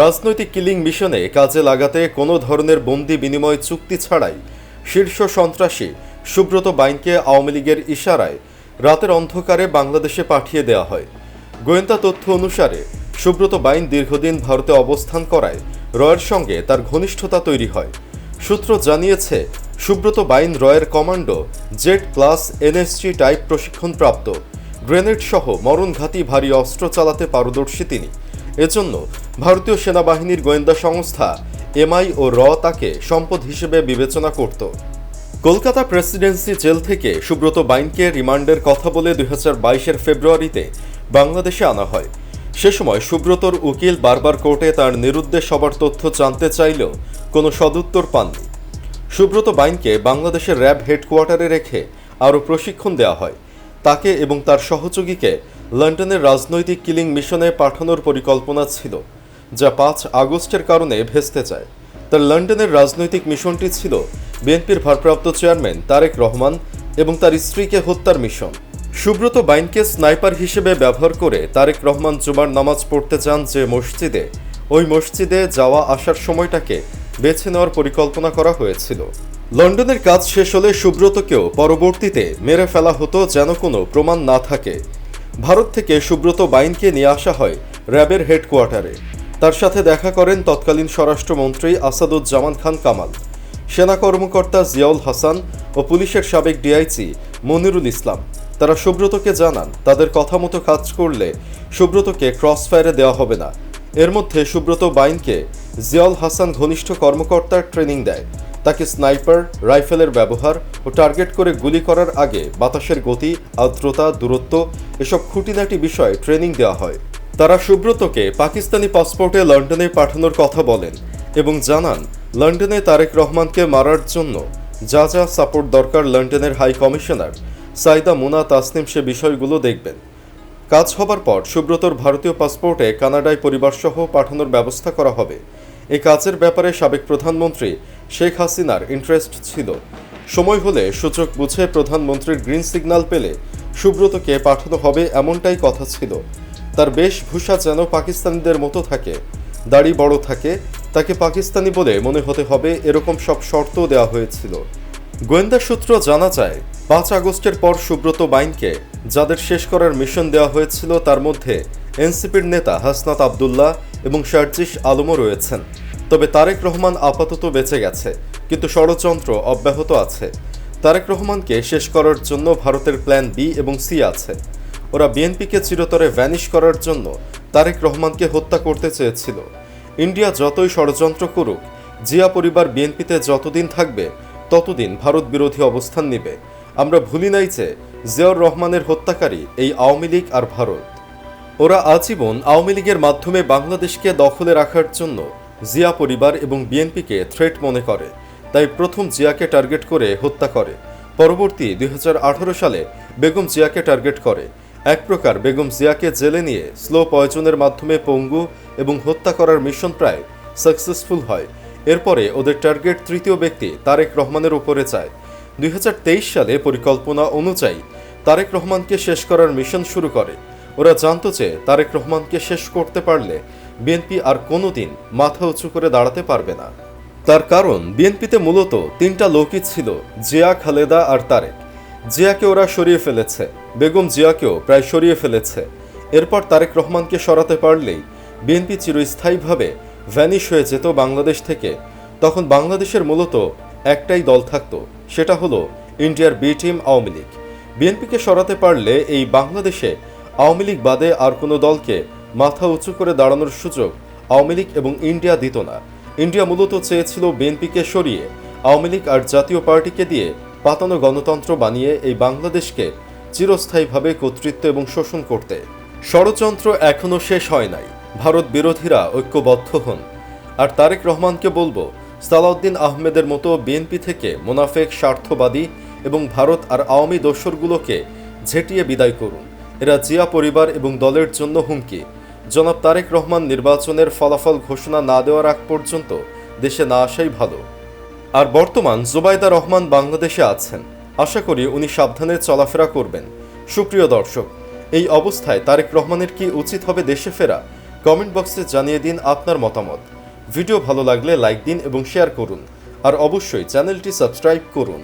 রাজনৈতিক কিলিং মিশনে কাজে লাগাতে কোনো ধরনের বন্দি বিনিময় চুক্তি ছাড়াই শীর্ষ সন্ত্রাসী সুব্রত বাইনকে আওয়ামী লীগের ইশারায় রাতের অন্ধকারে বাংলাদেশে পাঠিয়ে দেওয়া হয়। গোয়েন্দা তথ্য অনুসারে, সুব্রত বাইন দীর্ঘদিন ভারতে অবস্থান করায় রয়ের সঙ্গে তার ঘনিষ্ঠতা তৈরি হয়। সূত্র জানিয়েছে, সুব্রত বাইন রয়ের commando Z plus NSG type প্রশিক্ষণপ্রাপ্ত। গ্রেনেড সহ মরণঘাতী ভারী অস্ত্র চালাতে পারদর্শী তিনি। এজন্য ভারতীয় সেনাবাহিনীর গোয়েন্দা সংস্থা এমআই ও র তাকে সম্পদ হিসেবে বিবেচনা করত। কলকাতা প্রেসিডেন্সি জেল থেকে সুব্রত বাইনকে রিমান্ডের কথা বলে দুই হাজার বাইশের ফেব্রুয়ারিতে বাংলাদেশে আনা হয়। সে সময় সুব্রতর উকিল বারবার কোর্টে তার নিরুদ্দেশ সবার তথ্য জানতে চাইলেও কোনো সদুত্তর পাননি। সুব্রত বাইনকে বাংলাদেশের র্যাব হেডকোয়ার্টারে রেখে আরও প্রশিক্ষণ দেওয়া হয়। তাকে এবং তার সহযোগীকে লন্ডনের রাজনৈতিক কিলিং মিশনে পাঠানোর পরিকল্পনা ছিল, যা পাঁচ আগস্টের কারণে ভেস্তে যায়। তার লন্ডনের রাজনৈতিক মিশনটি ছিল বিএনপির ভারপ্রাপ্ত চেয়ারম্যান তারেক রহমান এবং তার স্ত্রীকে হত্যার মিশন। সুব্রত বাইনকে স্নাইপার হিসেবে ব্যবহার করে তারেক রহমান জুমার নামাজ পড়তে চান যে মসজিদে। ওই মসজিদে যাওয়া আসার সময়টাকে বেছে নেওয়ার পরিকল্পনা করা হয়েছিল। লন্ডনের কাজ শেষ হলে সুব্রতকেও পরবর্তীতে মেরে ফেলা হতো যেন কোনো প্রমাণ না থাকে। ভারত থেকে সুব্রত বাইনকে নিয়ে আসা হয় র্যাবের হেডকোয়ার্টারে। তার সাথে দেখা করেন তৎকালীন স্বরাষ্ট্রমন্ত্রী আসাদুজ্জামান খান কামাল, সেনা কর্মকর্তা জিয়াউল হাসান ও পুলিশের সাবেক ডিআইসি মনিরুল ইসলাম। তারা সুব্রতকে জানান, তাদের কথা মতো কাজ করলে সুব্রতকে ক্রস ফায়ারে দেওয়া হবে না। এর মধ্যে সুব্রত বাইনকে জিয়াউল হাসান ঘনিষ্ঠ কর্মকর্তার ট্রেনিং দেয়। তাকে স্নাইপার, রাইফেলের ব্যবহার ও টার্গেট করে গুলি করার আগে বাতাসের গতি, আর্দ্রতা, দূরত্ব এসব খুঁটিনাটি বিষয়ে ট্রেনিং দেওয়া হয়। তারা সুব্রতকে পাকিস্তানি পাসপোর্টে লন্ডনে পাঠানোর কথা বলেন এবং জানান, লন্ডনে তারেক রহমানকে মারার জন্য যা যা সাপোর্ট দরকার লন্ডনের হাই কমিশনার সাইদা মুনা তাসনিম সে বিষয়গুলো দেখবেন। কাজ হবার পর সুব্রতর ভারতীয় পাসপোর্টে কানাডায় পরিবারসহ পাঠানোর ব্যবস্থা করা হবে। এই কাজের ব্যাপারে সাবেক প্রধানমন্ত্রী শেখ হাসিনার ইন্টারেস্ট ছিল। সময় হলে সূচক বুঝে প্রধানমন্ত্রীর গ্রিন সিগন্যাল পেলে সুব্রতকে পাঠানো হবে এমনটাই কথা ছিল। তার বেশভূষা যেন পাকিস্তানিদের মতো থাকে, দাড়ি বড় থাকে, তাকে পাকিস্তানি বলে মনে হতে হবে এরকম সব শর্ত দেওয়া হয়েছিল। গোয়েন্দা সূত্র জানা যায়, পাঁচ আগস্টের পর সুব্রত বাইনকে, যাদের শেষ করার মিশন দেওয়া হয়েছিল, তার মধ্যে এনসিপির নেতা হাসনাত আবদুল্লাহ এবং শারজিস আলমও রয়েছেন। তবে তারেক রহমান আপাতত বেঁচে গেছে, কিন্তু ষড়যন্ত্র অব্যাহত আছে। তারেক রহমানকে শেষ করার জন্য ভারতের প্ল্যান বি এবং সি আছে। ওরা বিএনপিকে চিরতরে ভ্যানিশ করার জন্য তারেক রহমানকে হত্যা করতে চেয়েছিল। ইন্ডিয়া যতই ষড়যন্ত্র করুক, জিয়া পরিবার বিএনপিতে যতদিন থাকবে, ততদিন ভারত বিরোধী অবস্থান নেবে। আমরা ভুলি নাই যে জিয়াউর রহমানের হত্যাকারী এই আওয়ামী লীগ আর ভারত। ওরা আজীবন আওয়ামী লীগের মাধ্যমে বাংলাদেশকে দখলে রাখার জন্য জিয়া পরিবার এবং বিএনপিকে থ্রেট মনে করে, তাই প্রথম জিয়াকে টার্গেট করে হত্যা করে। পরবর্তী দুই হাজার আঠারো সালে বেগম জিয়াকে টার্গেট করে। এক প্রকার বেগম জিয়াকে জেলে নিয়ে স্লো পয়জনের মাধ্যমে পঙ্গু এবং হত্যা করার মিশন প্রায় সাকসেসফুল হয়। এরপরে ওদের টার্গেট তৃতীয় ব্যক্তি তারেক রহমানের উপরে যায় দুই হাজার তেইশ সালে পরিকল্পনা অনুযায়ী তারেক রহমানকে শেষ করার মিশন শুরু করে। ওরা জানতো যে তারেক রহমানকে শেষ করতে পারলে বিএনপি আর কোনোদিন মাথা উঁচু করে দাঁড়াতে পারবে না। তার কারণ, বিএনপিতে মূলত তিনটা লোকই ছিল, জিয়া, খালেদা আর তারেক। জিয়াকে ওরা সরিয়ে ফেলেছে। বেগম জিয়াকেও প্রায় সরিয়ে ফেলেছে। এরপর তারেক রহমানকে সরাতে পারলেই বিএনপি চিরস্থায়ীভাবে ভ্যানিশ হয়ে যেত বাংলাদেশ থেকে। তখন বাংলাদেশের মূলত একটাই দল থাকতো, সেটা হলো ইন্ডিয়ার বি টিম আওয়ামী লীগ। বিএনপিকে সরাতে পারলে এই বাংলাদেশে আওয়ামী লীগ বাদে আর কোনো দলকে মাথা উঁচু করে দাঁড়ানোর সুযোগ আওয়ামী লীগ এবং ইন্ডিয়া দিত না। ইন্ডিয়া মূলত চেয়েছিল বিএনপিকে সরিয়ে আওয়ামী লীগ আর জাতীয় পার্টিকে দিয়ে পাতানো গণতন্ত্র বানিয়ে এই বাংলাদেশকে চিরস্থায়ীভাবে কর্তৃত্ব এবং শোষণ করতে। ষড়যন্ত্র এখনও শেষ হয় নাই। ভারত বিরোধীরা ঐক্যবদ্ধ হন। আর তারেক রহমানকে বলব, সালাউদ্দিন আহমেদের মতো বিএনপি থেকে মোনাফেক, স্বার্থবাদী এবং ভারত আর আওয়ামী দোসরগুলোকে ঝেঁটিয়ে বিদায় করুন। এরা জিয়া পরিবার এবং দলের জন্য হুমকি। জনাব তারেক রহমান নির্বাচনের ফলাফল ঘোষণা না দেওয়ার আগ পর্যন্ত দেশে না আসাই ভালো। আর বর্তমান জুবাইদা রহমান বাংলাদেশে আছেন। আশা করি উনি সাবধানে চলাফেরা করবেন। সুপ্রিয় দর্শক, এই অবস্থায় তারেক রহমানের কি উচিত হবে দেশে ফেরা? কমেন্ট বক্সে জানিয়ে দিন আপনার মতামত। ভিডিও ভালো লাগলে লাইক দিন এবং শেয়ার করুন। আর অবশ্যই চ্যানেলটি সাবস্ক্রাইব করুন।